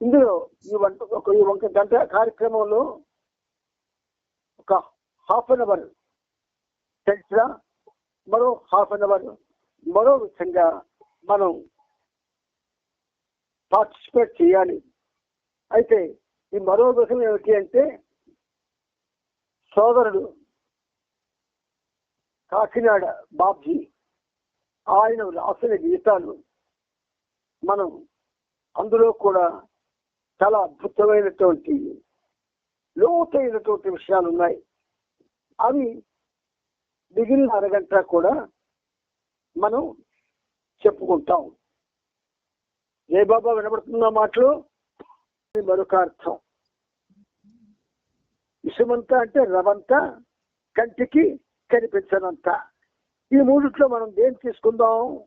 ఇందులో ఈ వంట ఒక ఈ వంక గంట కార్యక్రమంలో ఒక హాఫ్ అన్ అవర్ చర్చ మరో హాఫ్ అన్ అవర్ మరో విధంగా మనం పార్టిసిపేట్ చేయాలి. అయితే ఈ మరో విషయం ఏమిటి అంటే సోదరుడు కాకినాడ బాబ్జీ ఆయన రాసిన గీతాలు మనం అందులో కూడా చాలా అద్భుతమైనటువంటి లోతైనటువంటి విషయాలు ఉన్నాయి అవి మిగిలిన అరగంట కూడా మనం చెప్పుకుంటాం. ఏ బాబా వినబడుతున్న మాటలు? ఇది మరొక అర్థం. విషమంతా అంటే రవంత కంటికి కనిపించనంత. ఈ మూడిట్లో మనం దేని తీసుకుందాం?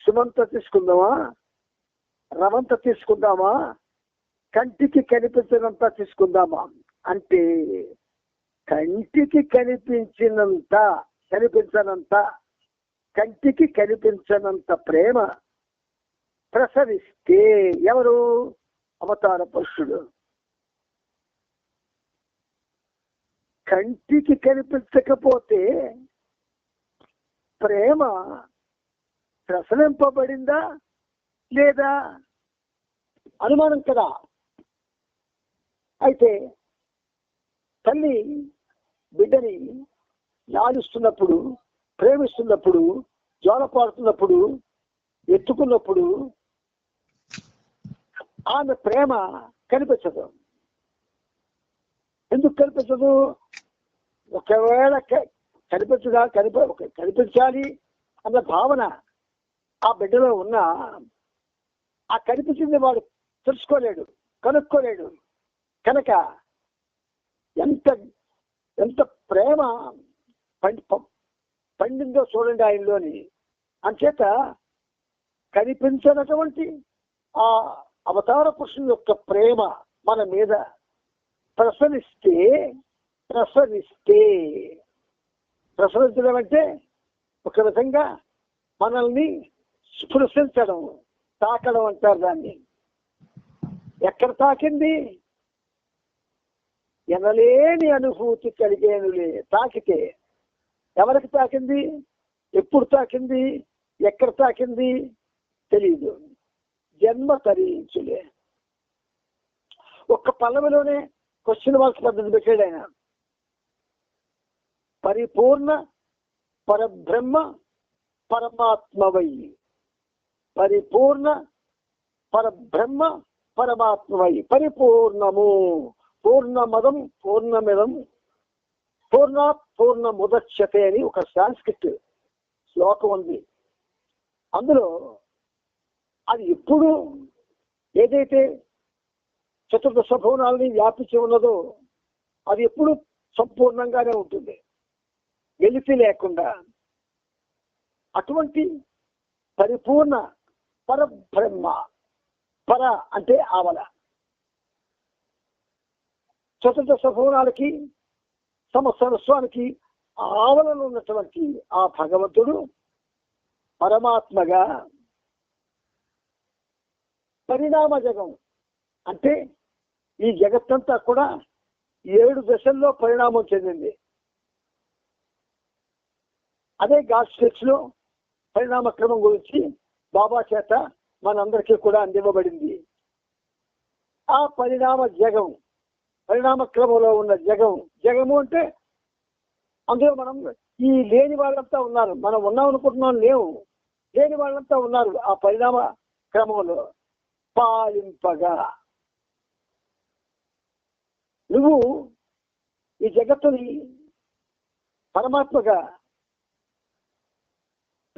సుమంత తీసుకుందామా? రవంత తీసుకుందామా? కంటికి కనిపించినంత తీసుకుందామా? అంటే కంటికి కనిపించినంత కనిపించనంత కంటికి కనిపించనంత ప్రేమ ప్రసరిస్తే ఎవరు? అవతార పురుషుడు. కంటికి కనిపించకపోతే ప్రేమ ప్రసరింపబడిందా లేదా? అనుమానం కదా. అయితే తల్లి బిడ్డని లాలిస్తున్నప్పుడు ప్రేమిస్తున్నప్పుడు జ్వాలపాడుతున్నప్పుడు ఎత్తుకున్నప్పుడు ఆమె ప్రేమ కనిపించదు. ఎందుకు కనిపించదు? ఒకవేళ కనిపించదా? కనిప ఒక- కనిపించాలి అన్న భావన ఆ బిడ్డలో ఉన్న ఆ కనిపించింది వాడు తెలుసుకోలేడు కనుక్కోలేడు. కనుక ఎంత ఎంత ప్రేమ పండి ప- పండిందో చూడండి ఆయనలోని. అంచేత కనిపించినటువంటి ఆ అవతార పురుషుని యొక్క ప్రేమ మన మీద ప్రసరిస్తే ప్రసరిస్తే. ప్రసరించడం అంటే ఒక విధంగా మనల్ని స్పృశించడం తాకడం అంటారు దాన్ని. ఎక్కడ తాకింది? ఎనలేని అనుభూతి కలిగేనులే. తాకితే ఎవరికి తాకింది? ఎప్పుడు తాకింది? ఎక్కడ తాకింది? తెలియదు జన్మ తరించులే. ఒక్క పల్లవిలోనే క్వశ్చన్ మార్క్స్ పద్ధతి పెట్టాడు ఆయన. పరిపూర్ణ పరబ్రహ్మ పరమాత్మవై. పరిపూర్ణ పరబ్రహ్మ పరమాత్మవై. పరిపూర్ణము. పూర్ణమదం పూర్ణమిదం పూర్ణ పూర్ణముదచ్చతే అని ఒక సాంస్క్రిట్ శ్లోకం ఉంది. అందులో అది ఎప్పుడు ఏదైతే చతుర్దశ భవనాలని వ్యాపించి ఉన్నదో అది ఎప్పుడు సంపూర్ణంగానే ఉంటుంది. వెలితి లేకుండా అటువంటి పరిపూర్ణ పరబ్రహ్మ పర అంటే ఆవల. స్వతంత్ర చతుర్దశ తమ సమస్వరస్వానికి ఆవలలో ఉన్నటువంటి ఆ భగవంతుడు పరమాత్మగా పరిణామ జగం. అంటే ఈ జగత్తంతా కూడా ఏడు దశల్లో పరిణామం చెందింది. అదే గాడ్లో పరిణామ క్రమం గురించి బాబా చేత మనందరికీ కూడా అందివ్వబడింది. ఆ పరిణామ జగం పరిణామ క్రమంలో ఉన్న జగం. జగము అంటే అందులో మనం ఈ లేని వాళ్ళంతా ఉన్నారు. మనం ఉన్నాం అనుకుంటున్నాం లేవు. లేని వాళ్ళంతా ఉన్నారు ఆ పరిణామ క్రమంలో. పాలింపగా. నువ్వు ఈ జగత్తుని పరమాత్మగా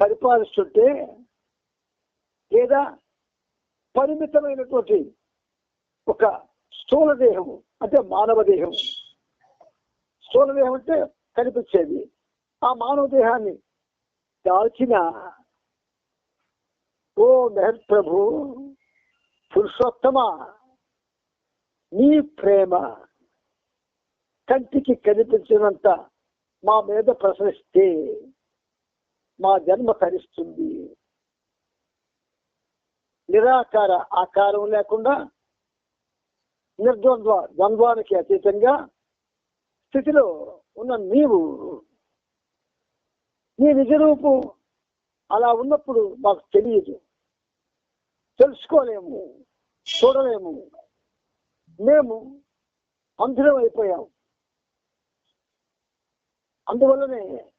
పరిపాలిస్తుంటే లేదా పరిమితమైనటువంటి ఒక స్థూల దేహము అంటే మానవ దేహం స్థూల దేహం అంటే కనిపించేది. ఆ మానవ దేహాన్ని దాల్చిన ఓ మెహర్ ప్రభు పురుషోత్తమ నీ ప్రేమ కంటికి కనిపించినంత మా మీద ప్రసరిస్తే మా జన్మ తరిస్తుంది. నిరాకార ఆకారం లేకుండా నిర్ద్వంద్వ ద్వంద్వానికి అతీతంగా స్థితిలో ఉన్న నీవు నీ నిజ రూపు అలా ఉన్నప్పుడు మాకు తెలియదు. తెలుసుకోలేము చూడలేము. మేము అంధులం అయిపోయాం. అందువల్లనే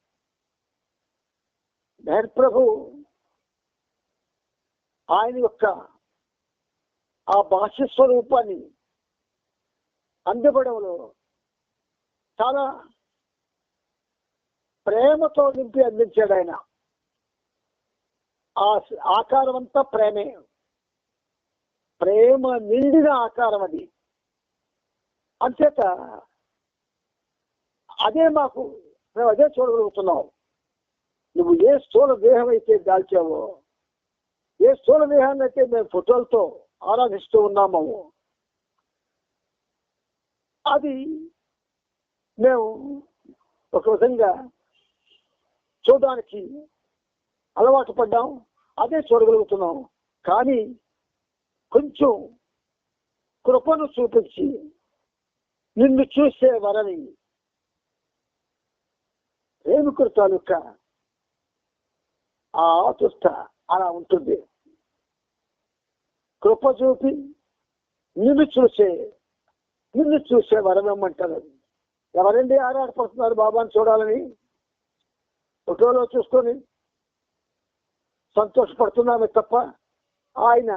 మెహర్ ప్రభు ఆయన యొక్క ఆ భాష్య స్వరూపాన్ని అందివ్వడంలో చాలా ప్రేమతో నింపి అందించాడు ఆయన. ఆ ఆకారం అంతా ప్రేమే. ప్రేమ నిండిన ఆకారం అది. అంచేత అదే మాకు మేము అదే చూడగలుగుతున్నాం. నువ్వు ఏ స్థూల దేహం అయితే దాల్చావో ఏ స్థూల దేహాన్ని అయితే మేము ఫోటోలతో ఆరాధిస్తూ ఉన్నామో అది మేము ఒక విధంగా చూడడానికి అలవాటు పడ్డాం అదే చూడగలుగుతున్నాం. కానీ కొంచెం కృపను చూపించి నిన్ను చూసే వరని రేణుకుడు తాలూకా ఆ ఆతుష్ట అలా ఉంటుంది. కృప చూపి నిన్ను చూసే నిన్ను చూసే వరమేమంటారు ఎవరండి ఆరాటపడుతున్నారు బాబాని చూడాలని? ఫోటోలో చూసుకొని సంతోషపడుతున్నామే తప్ప ఆయన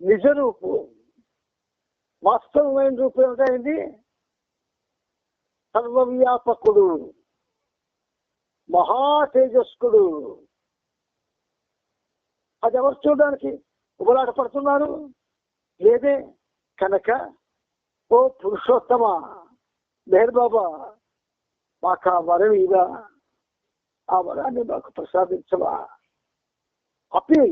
నిజ రూపు వాస్తవమైన రూపం ఏమిటైంది సర్వవ్యాపకుడు మహా తేజస్కుడు అది ఎవరు చూడడానికి ఉబలాట పడుతున్నారు లేదే. కనుక ఓ పురుషోత్తమ మెహర్ బాబా మాకు ఆ వరం ఇదా ఆ వరాన్ని మాకు ప్రసాదించవా? అప్పి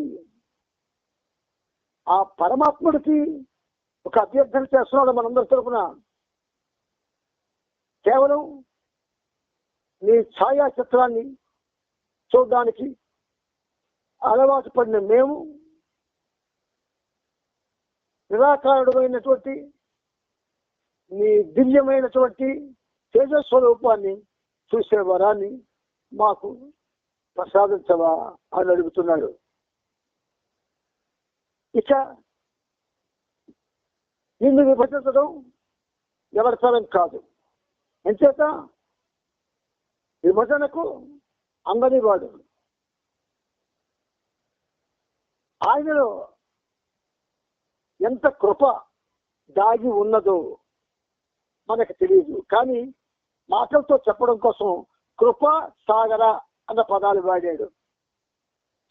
ఆ పరమాత్ముడికి ఒక అభ్యర్థన చేస్తున్నాడు మనందరి తరపున. కేవలం నీ ఛాయా చిత్రాన్ని చూడడానికి అలవాటు పడిన మేము నిరాకారుడమైనటువంటి నీ దివ్యమైనటువంటి తేజస్వరూపాన్ని చూసే వరాన్ని మాకు ప్రసాదించవా అని అడుగుతున్నాడు. ఇక నిన్ను విభజించడం ఎవరి తరం కాదు. ఎంచేత విభజనకు అందని వాడు ఆయనలో ఎంత కృప దాగి ఉన్నదో మనకు తెలియదు. కానీ మాటలతో చెప్పడం కోసం కృప సాగర అన్న పదాలు వాడాడు.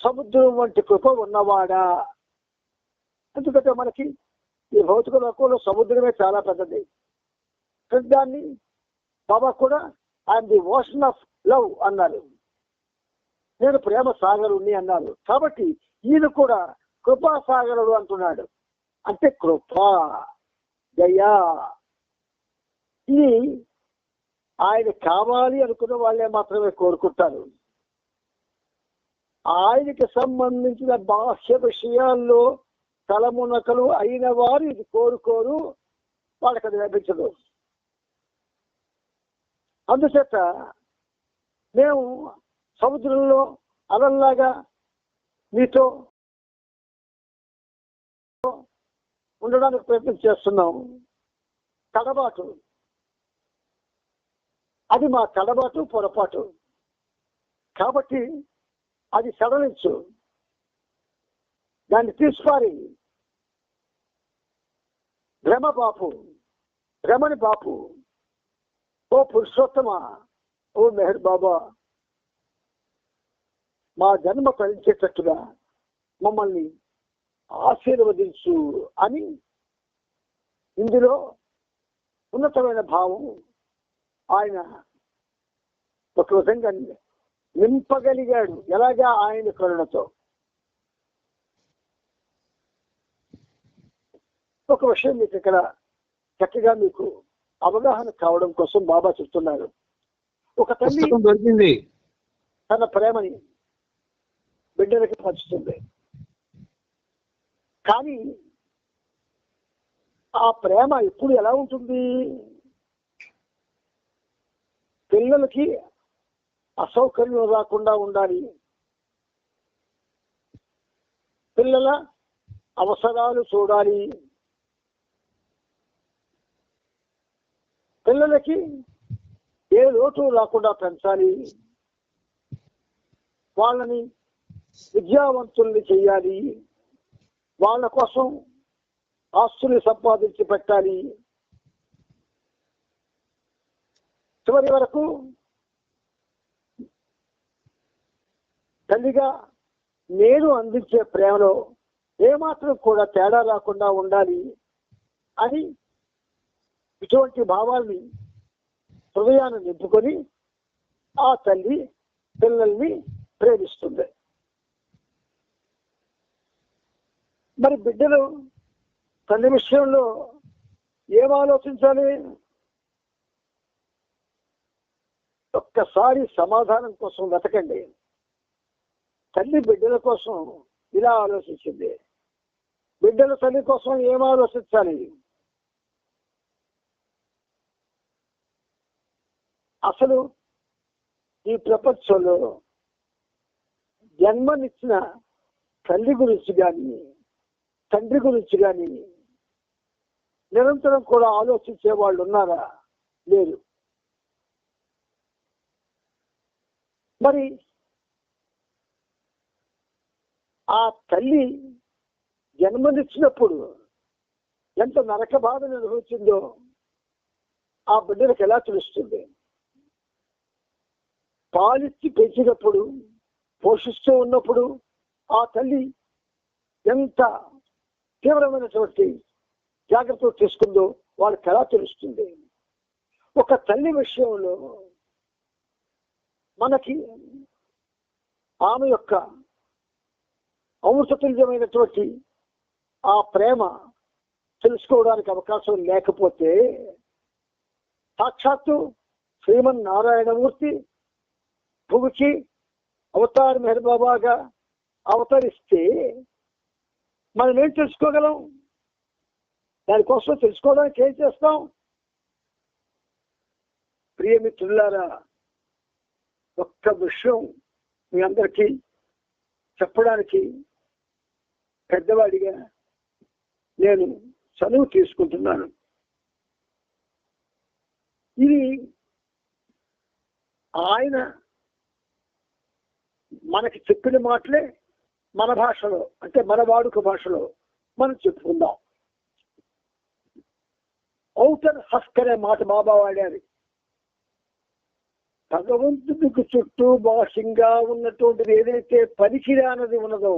సముద్రం వంటి కృప ఉన్నవాడా? ఎందుకంటే మనకి ఈ భౌతిక లోకంలో సముద్రమే చాలా పెద్దది. దాన్ని బాబా కూడా I'm the ocean of love అన్నారు. నేను ప్రేమ సాగరుణ్ణి అన్నారు. కాబట్టి ఈయన కూడా కృపా సాగరుడు అంటున్నాడు. అంటే కృప దయా ఇది ఆయన కావాలి అనుకున్న వాళ్ళే మాత్రమే కోరుకుంటారు. ఆయనకి సంబంధించిన బాహ్య విషయాల్లో తలమునకలు అయిన వారు ఇది కోరుకోరు వాళ్ళకి అది లభించదు. అందుచేత మేము సముద్రంలో అదల్లాగా మీతో ఉండడానికి ప్రయత్నం చేస్తున్నాం. కడబాటు అది మా కడబాటు పొరపాటు. కాబట్టి అది సడలించు. దాన్ని తీసుపారి భ్రమ బాపు. భ్రమని బాపు. ఓ పురుషోత్తమ. ఓ మెహర్ బాబా. మా జన్మ ఫలించేటట్టుగా మమ్మల్ని ఆశీర్వదించు అని ఇందులో ఉన్నతమైన భావం ఆయన ఒక విధంగా నింపగలిగాడు. ఎలాగా ఆయన కరుణతో? ఒక విషయం మీకు ఇక్కడ చక్కగా మీకు అవగాహన కావడం కోసం బాబా చెప్తున్నారు. ఒక తల్లి దొరికింది. తన ప్రేమని బిడ్డలకి పంచుతుంది. కానీ ఆ ప్రేమ ఎప్పుడు ఎలా ఉంటుంది? పిల్లలకి అసౌకర్యం రాకుండా ఉండాలి. పిల్లల అవసరాలు చూడాలి. పిల్లలకి ఏ లోటు రాకుండా పెంచాలి. వాళ్ళని విద్యావంతుల్ని చేయాలి. వాళ్ళ కోసం ఆస్తులు సంపాదించి పెట్టాలి. చివరి వరకు తల్లిగా నేను అందించే ప్రేమలో ఏమాత్రం కూడా తేడా రాకుండా ఉండాలి అని ఇటువంటి భావాల్ని హృదయాన్ని నింపుకొని ఆ తల్లి పిల్లల్ని ప్రేమిస్తుంది. మరి బిడ్డలు తల్లి విషయంలో ఏం ఆలోచించాలి? ఒక్కసారి సమాధానం కోసం వెతకండి. తల్లి బిడ్డల కోసం ఇలా ఆలోచించింది. బిడ్డల తల్లి కోసం ఏం ఆలోచించాలి? అసలు ఈ ప్రపంచంలో జన్మనిచ్చిన తల్లి గురించి కానీ తండ్రి గురించి కానీ నిరంతరం కూడా ఆలోచించే వాళ్ళు ఉన్నారా? లేరు. మరి ఆ తల్లి జన్మనిచ్చినప్పుడు ఎంత నరక బాధను అనుభవించిందో ఆ బిడ్డలకు ఎలా తెలుస్తుంది? పాలిచ్చి పెంచినప్పుడు పోషిస్తూ ఉన్నప్పుడు ఆ తల్లి ఎంత తీవ్రమైనటువంటి జాగ్రత్తలు తీసుకుందో వాళ్ళకి ఎలా తెలుస్తుంది? ఒక తల్లి విషయంలో మనకి ఆమె యొక్క అమృతతుల్యమైనటువంటి ఆ ప్రేమ తెలుసుకోవడానికి అవకాశం లేకపోతే సాక్షాత్తు శ్రీమన్ నారాయణమూర్తి భూమికి అవతార్ మెహర్బాబాగా అవతరిస్తే మనం ఏం తెలుసుకోగలం? దానికోసం తెలుసుకోవడానికి ఏం చేస్తాం? ప్రియమిత్రులారా ఒక్క విషయం మీ అందరికీ చెప్పడానికి పెద్దవాడిగా నేను చదువు తీసుకుంటున్నాను. ఇది ఆయన మనకి చెప్పిన మాటలే మన భాషలో అంటే మన వాడుక భాషలో మనం చెప్పుకుందాం. ఔటర్ హస్క్ అనే మాట బాబా వాడారు. భగవంతుడికి చుట్టూ బాహ్యంగా ఉన్నటువంటిది ఏదైతే పనికిరానది ఉన్నదో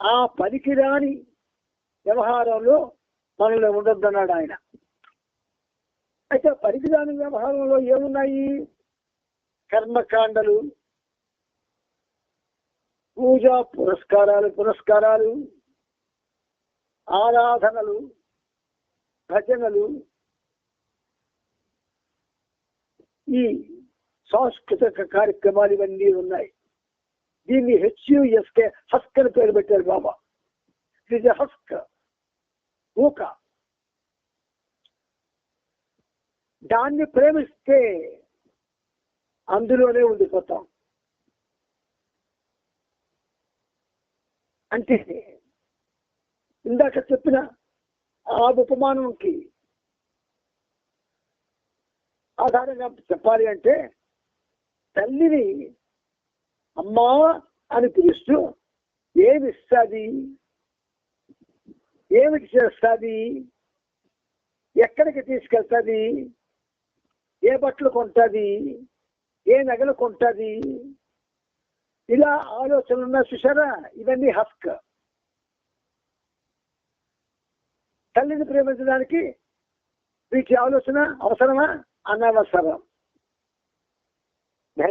ఆ పనికిరాని వ్యవహారంలో మనలో ఉండొద్దన్నాడు ఆయన. అయితే పనికిరాని వ్యవహారంలో ఏమున్నాయి? కర్మకాండలు పూజ పురస్కారాలు పురస్కారాలు ఆరాధనలు భజనలు ఈ సాంస్కృతిక కార్యక్రమాలు ఇవన్నీ ఉన్నాయి. దీన్ని హెచ్యుఎస్కే హస్క్ అని పేరు పెట్టారు బాబా. ఇది హస్క్. ఊక. దాన్ని ప్రేమిస్తే అందులోనే ఉండిపోతాం. అంటే ఇందాక చెప్పిన ఆ ఉపమానంకి ఆధారంగా చెప్పాలి అంటే తల్లిని అమ్మా అని పిలుస్తూ ఏమి ఇస్తుంది ఏమిటి చేస్తుంది? ఎక్కడికి తీసుకెళ్తుంది? ఏ బట్టలు కొంటుంది? ఏ నగలు కొంటుంది? ఇలా ఆలోచనలు ఉన్న చూసారా ఇవన్నీ హస్క్ తల్లిని ప్రేమించడానికి వీటి ఆలోచన అవసరమా? అనవసరం.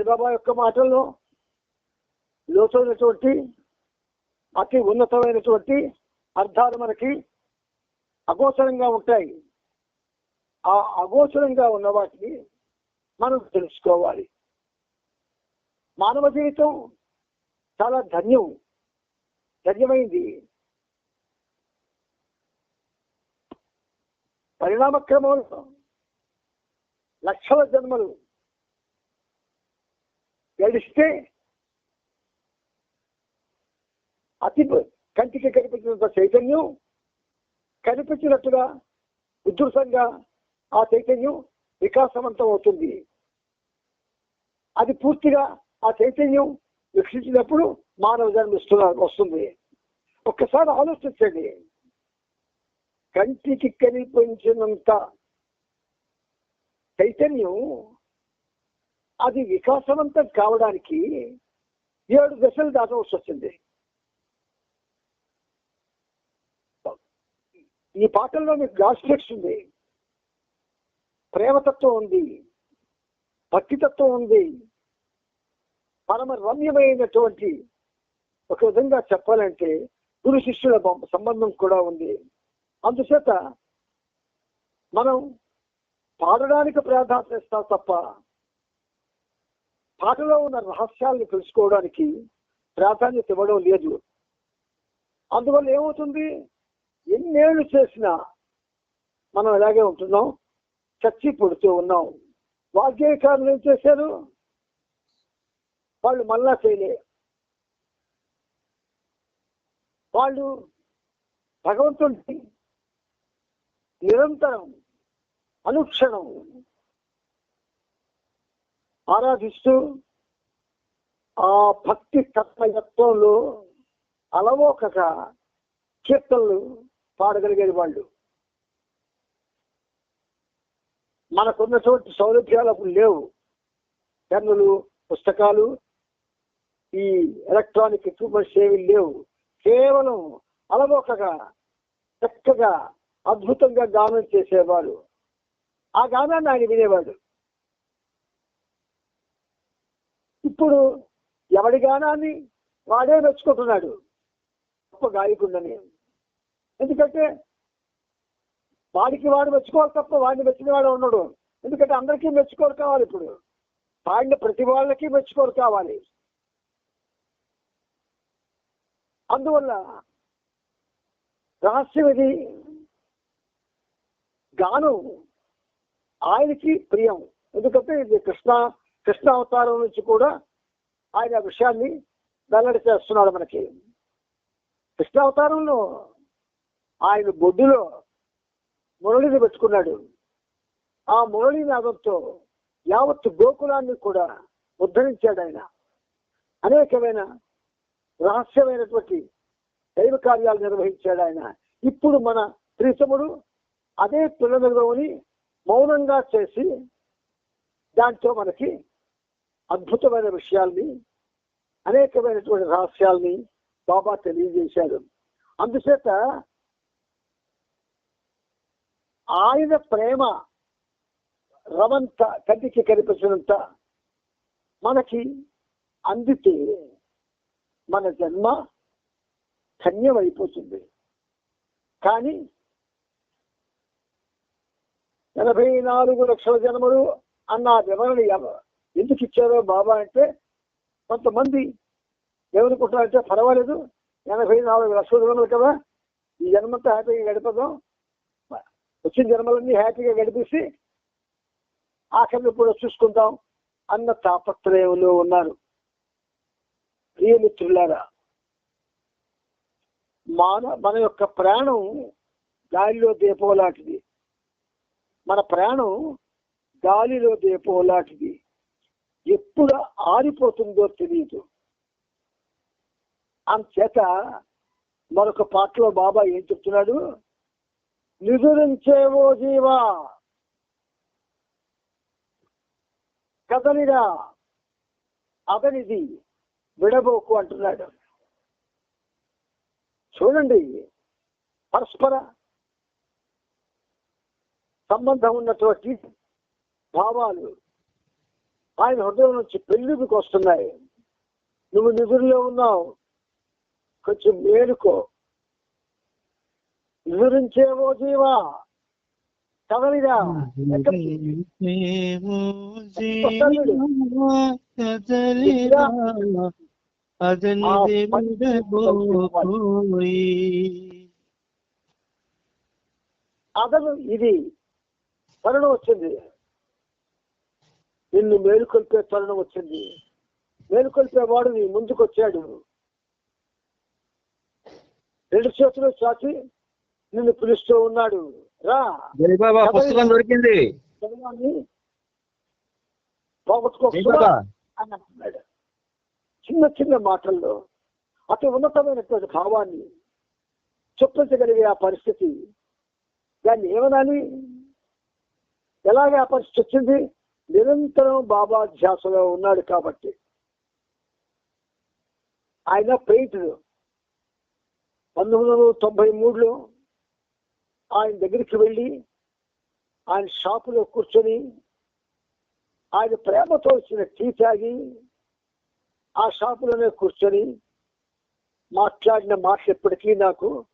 బాబా యొక్క మాటల్లో లోతైనటువంటి అతి ఉన్నతమైనటువంటి అర్థాలు మనకి అగోచరంగా ఉంటాయి. ఆ అగోచరంగా ఉన్న వాటిని మనం తెలుసుకోవాలి. మానవ జీవితం చాలా ధన్యం. ధన్యమైంది. పరిణామ క్రమంలో లక్షల జన్మలు. గడిస్తే అతి కంటికి కనిపించినంత చైతన్యం కనిపించినట్టుగా ఉధృతంగా ఆ చైతన్యం వికాసవంతం అవుతుంది. అది పూర్తిగా ఆ చైతన్యం వీక్షించినప్పుడు మానవ జన్మిస్తున్నారు వస్తుంది. ఒక్కసారి ఆలోచించండి కంటికి కనిపించినంత చైతన్యం అది వికాసవంతం కావడానికి ఏడు దశలు దాటవలసి వచ్చింది. ఈ పాటల్లో మీకు గాస్ట్రిక్స్ ఉంది. ప్రేమతత్వం ఉంది. భక్తితత్వం ఉంది. పరమ రమ్యమైనటువంటి ఒక విధంగా చెప్పాలంటే గురు శిష్యుల సంబంధం కూడా ఉంది. అందుచేత మనం పాడడానికి ప్రాధాన్యత ఇస్తాం తప్ప పాటలో ఉన్న రహస్యాలను తెలుసుకోవడానికి ప్రాధాన్యత ఇవ్వడం లేదు. అందువల్ల ఏమవుతుంది? ఎన్నేళ్ళు చేసినా మనం ఇలాగే ఉంటున్నాం చచ్చి పుడుతూ ఉన్నాం. వాగ్గేయకారులు ఏం చేశారు? వాళ్ళు మళ్ళా చేయలే వాళ్ళు భగవంతుడిని నిరంతరం అనుక్షణం ఆరాధిస్తూ ఆ భక్తి తత్వయత్వంలో అలవోకగా కీర్తనలు పాడగలిగేది వాళ్ళు. మనకున్నటువంటి సౌలభ్యాలు అప్పుడు లేవు. పెన్నులు పుస్తకాలు ఈ ఎలక్ట్రానిక్ ఎక్విప్మెంట్స్ ఏవి లేవు. కేవలం అలవోకగా చక్కగా అద్భుతంగా గానం చేసేవాడు. ఆ గానాన్ని ఆయన వినేవాడు. ఇప్పుడు ఎవడి గానాన్ని వాడే మెచ్చుకుంటున్నాడు? గొప్ప గాయకుండని. ఎందుకంటే వాడికి వాడు మెచ్చుకోవాలి తప్ప వాడిని మెచ్చిన వాడు ఉండడు. ఎందుకంటే అందరికీ మెచ్చుకోరు కావాలి ఇప్పుడు. పాడిన ప్రతి వాళ్ళకి మెచ్చుకోరు కావాలి. అందువల్ల రహస్యం ఇది గానం ఆయనకి ప్రియం. ఎందుకంటే ఇది కృష్ణ కృష్ణ అవతారం నుంచి కూడా ఆయన ఆ విషయాన్ని వెల్లడి చేస్తున్నాడు మనకి. కృష్ణ అవతారంలో ఆయన బొడ్డులో మురళిని పెట్టుకున్నాడు. ఆ మురళి నాదంతో యావత్ గోకులాన్ని కూడా ఉద్ధరించాడు ఆయన. అనేకమైన రహస్యమైనటువంటి దైవ కార్యాలు నిర్వహించాడు ఆయన. ఇప్పుడు మన ప్రీతముడు అదే పిల్లలని మౌనంగా చేసి దాంతో మనకి అద్భుతమైన విషయాల్ని అనేకమైనటువంటి రహస్యాల్ని బాబా తెలియజేశాడు. అందుచేత ఆయన ప్రేమ రవంత కంటికి కనిపించినంత మనకి అందితే మన జన్మ ధన్యమైపోతుంది. కానీ ఎనభై నాలుగు లక్షల జన్మలు అన్న వివరణ ఎవ- ఎందుకు ఇచ్చారో బాబా అంటే కొంతమంది ఏమనుకుంటారంటే పర్వాలేదు ఎనభై నాలుగు లక్షల జన్మలు కదా ఈ జన్మంతా హ్యాపీగా గడిపదాం వచ్చిన జన్మలన్నీ హ్యాపీగా గడిపేసి ఆఖరిని కూడా చూసుకుందాం అన్న తాపత్రయంలో ఉన్నారు. ప్రియమిత్రులారా మన మన యొక్క ప్రాణం గాలిలో దీపోలాంటిది మన ప్రాణం గాలిలో దీపోలాంటిది ఎప్పుడు ఆరిపోతుందో తెలియదు. అంచేత మరొక పాటలో బాబా ఏం చెప్తున్నాడు? నిదురించేవో జీవా కదలిరా అతనిది విడబోకు అంటున్నాడు. చూడండి పరస్పర సంబంధం ఉన్నటువంటి భావాలు ఆయన హృదయం నుంచి పెళ్ళికి వస్తున్నాయి. నువ్వు నిధుల్లో ఉన్నావు. కొంచెం మేలుకో నిదురించేవో జీవా. అదను ఇది తరుణం వచ్చింది నిన్ను మేలుకొల్పే తరుణం వచ్చింది మేలుకొల్పేవాడు నీ ముందుకు వచ్చాడు రెండు చేతులు చాచి నిన్ను పిలుస్తూ ఉన్నాడు రా పుస్తకం దొరికింది పోగొట్టుకోకుండా చిన్న చిన్న మాటల్లో అతి ఉన్నతమైనటువంటి భావాన్ని చొప్పించగలిగే ఆ పరిస్థితి. దాన్ని ఏమనాలి? ఎలాగ ఆ పరిస్థితి వచ్చింది? నిరంతరం బాబా ధ్యాసలో ఉన్నాడు కాబట్టి. ఆయన పెయింటర్ పంతొమ్మిది వందల తొంభై మూడులో ఆయన దగ్గరికి వెళ్ళి ఆయన షాపులో కూర్చొని ఆయన ప్రేమతో ఇచ్చిన టీ తాగి ఆ షాపులోనే కూర్చొని మాట్లాడిన మాటలు ఎప్పటికీ నాకు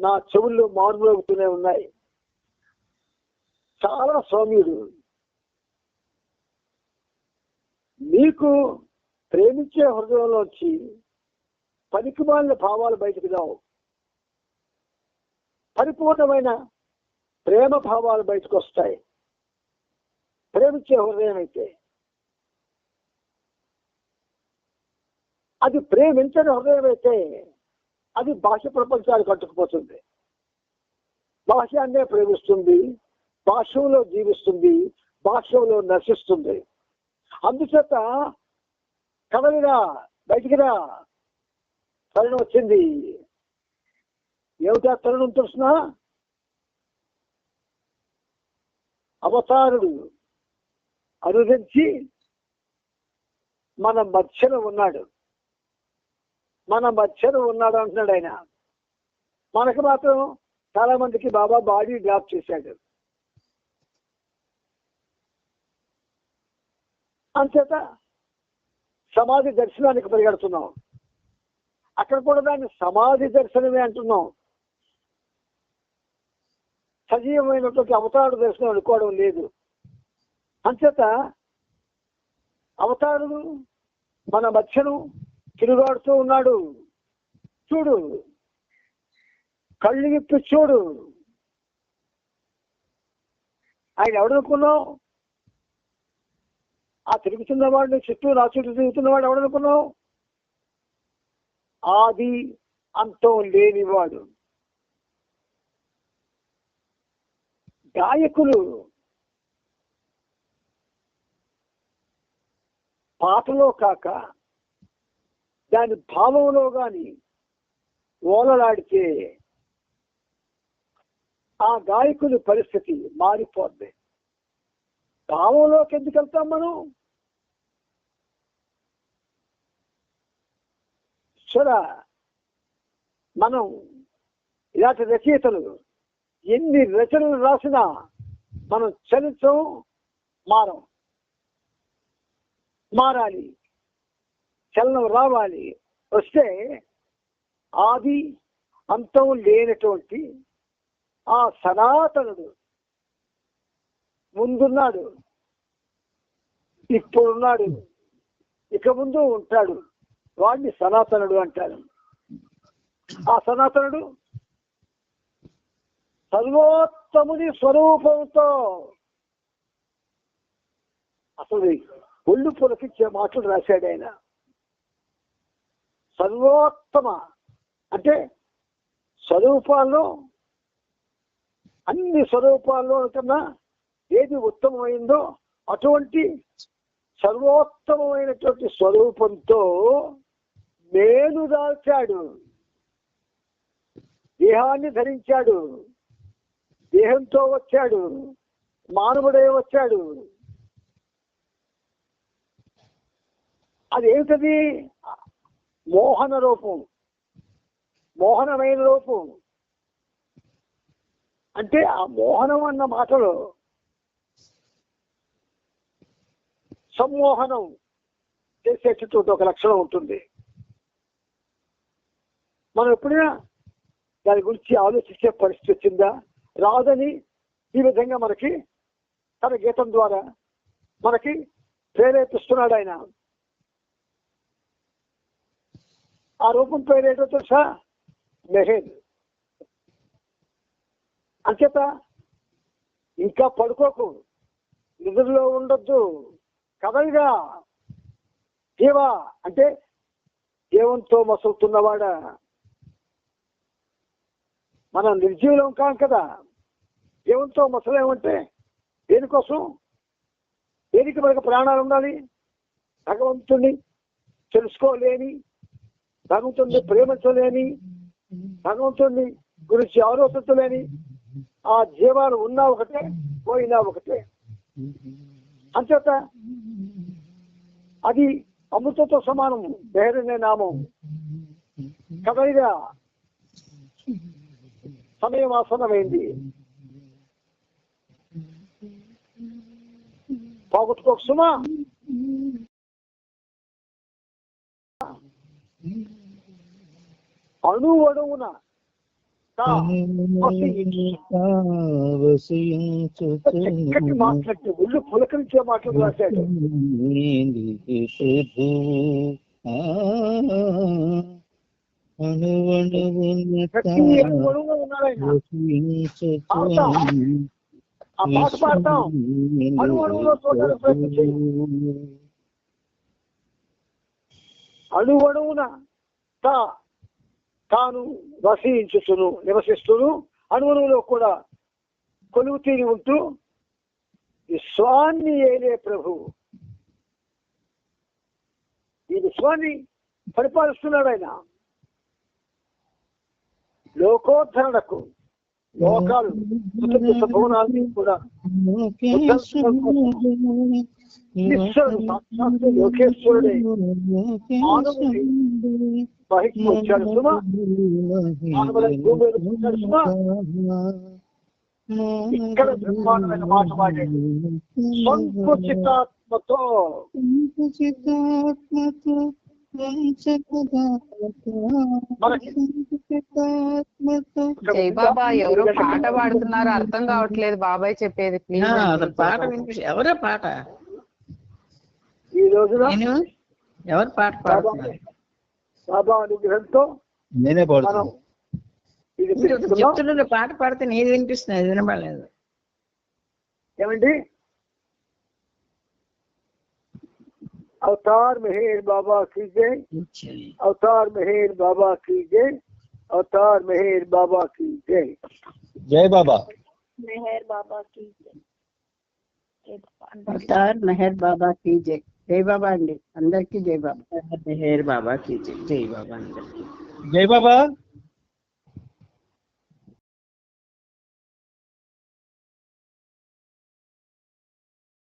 నా చెవుల్లో మారుమోగుతూనే ఉన్నాయి. చాలా సౌమ్యుడు. మీకు ప్రేమించే హృదయంలోంచి పనికిమాలిన భావాలు బయటకు రావు. పరిపూర్ణమైన ప్రేమ భావాలు బయటకు వస్తాయి ప్రేమించే హృదయం అయితే అది ప్రేమించని హృదయం అయితే అది భాష ప్రపంచానికి కట్టుకుపోతుంది భాష్యాన్నే ప్రేమిస్తుంది భాష్యంలో జీవిస్తుంది భాష్యంలో నశిస్తుంది. అందుచేత కదలిరా బయటికి రా. తరుణం వచ్చింది. ఏమిటా తరుణం తెలుసిన? అవతారుడు అనుసరించి మన మధ్యలో ఉన్నాడు. మన మధ్యన ఉన్నాడు అంటున్నాడు ఆయన. మనకు మాత్రం చాలా మందికి బాబా బాడీ డ్రాప్ చేశాడు. అంతేత సమాధి దర్శనానికి పరిగెడుతున్నాం. అక్కడ కూడా దాన్ని సమాధి దర్శనమే అంటున్నాం. సజీవమైనటువంటి అవతారు దర్శనం అనుకోవడం లేదు. అంచేత అవతారుడు మన మధ్యను తిరుగాడుతూ ఉన్నాడు. చూడు. కళ్ళు విప్పి చూడు. ఆయన ఎవడనుకున్నావు ఆ తిరుగుతున్న వాడిని చుట్టూ నా చుట్టూ తిరుగుతున్నవాడు ఎవడనుకున్నావు ఆది అంతం లేనివాడు. గాయకులు. పాటలో కాక దాని భావంలో కానీ ఓలలాడితే ఆ గాయకుని పరిస్థితి మారిపోద్ది. భావంలోకి ఎందుకు వెళ్తాం మనం? చూడా మనం ఇలాంటి రచయితలు ఎన్ని రచనలు రాసినా మనం చరిత్రం మారం. మారాలి. చలనం రావాలి. వస్తే ఆది అంతం లేనటువంటి ఆ సనాతనుడు ముందున్నాడు. ఇప్పుడున్నాడు. ఇక ముందు ఉంటాడు. వాడిని సనాతనుడు అంటారు. ఆ సనాతనుడు సర్వోత్తముని స్వరూపంతో అసలు ఒళ్ళు పులకిచ్చే మాటలు రాశాడు ఆయన. సర్వోత్తమ. అంటే స్వరూపాల్లో అన్ని స్వరూపాల్లో కన్నా ఏది ఉత్తమమైందో అటువంటి సర్వోత్తమమైనటువంటి స్వరూపంతో మేలు దాల్చాడు. దేహాన్ని ధరించాడు. దేహంతో వచ్చాడు. మానవుడే వచ్చాడు. అదేమిటది? మోహన రూపం. మోహనమైన రూపం. అంటే ఆ మోహనం అన్న మాటలో సమ్మోహనం చేసేటటువంటి ఒక లక్షణం ఉంటుంది. మనం ఎప్పుడైనా దాని గురించి ఆలోచించే పరిస్థితి వచ్చిందా? రాదని ఈ విధంగా మనకి తన గీతం ద్వారా మనకి ప్రేరేపిస్తున్నాడు ఆయన. ఆ రూపం పేరేటో తెలుసా మెహేద్ అంచేత ఇంకా పడుకోకు నిధుల్లో ఉండొద్దు. కదలిగా జీవా అంటే జీవంతో మసులుతున్నవాడా? మనం నిర్జీవులం కాం కదా. జీవంతో మసలేమంటే దేనికోసం? దేనికి మనకు ప్రాణాలు ఉండాలి? భగవంతుణ్ణి తెలుసుకోలేని భగవంతుణ్ణి ప్రేమించలేని భగవంతుణ్ణి గురించి ఆలోచించలేని ఆ జీవాలు ఉన్నా ఒకటే పోయినా ఒకటే. అంచేత అది అమృతతో సమానం బేరనే నామం. కదలిగా సమయం ఆసనమైంది పోగొట్టుకోక సుమా. అణు అణువున తా చక్కటి మాట్లాడితే ఒళ్ళు పులకరించే మాటలు రాశాడు. ప్రతి తాను వసించుచును నివసిస్తును. అణువులో కూడా కొలువు తీరి ఉంటూ విశ్వాన్ని ఏలే ప్రభు. ఈ విశ్వాన్ని పరిపాలిస్తున్నాడు ఆయన. లోకోద్ధరణకు లోకాలు భువనాన్ని కూడా లోకేశ్వరుడే. వచ్చాడు సుమా వచ్చాడు ఇక్కడ బ్రహ్మాండమైన మాట మాట్లాడు సంకుచితాత్మతో జై బాబా ఎవరో పాట పాడుతున్నారు అర్థం కావట్లేదు బాబాయ్ చెప్పేది. ప్లీజ్ అసలు పాట ఎవరే పాట? ఈ రోజున నేను ఎవరు పాట పాడుతున్నారు? బాబా అనుగ్రహంతో నేనే మనం పాడుతాను ఇది మీరు తెలుసుకున్నాం చెప్తుంటే పాట పాడితే నీది వినిపిస్తుంది అది వినపడలేదు ఏమండి अवतार मेहर बाबा की जय अवतार मेहर बाबा की जय अवतार मेहर बाबा की जय జై బాబా मेहर बाबा की जय అవతార్ మెహర్ బాబా की जय జై బాబా అండి. అందరికీ జై బాబా మెహర్ బాబా కీ జై జై బాబా అందరికీ జై బాబా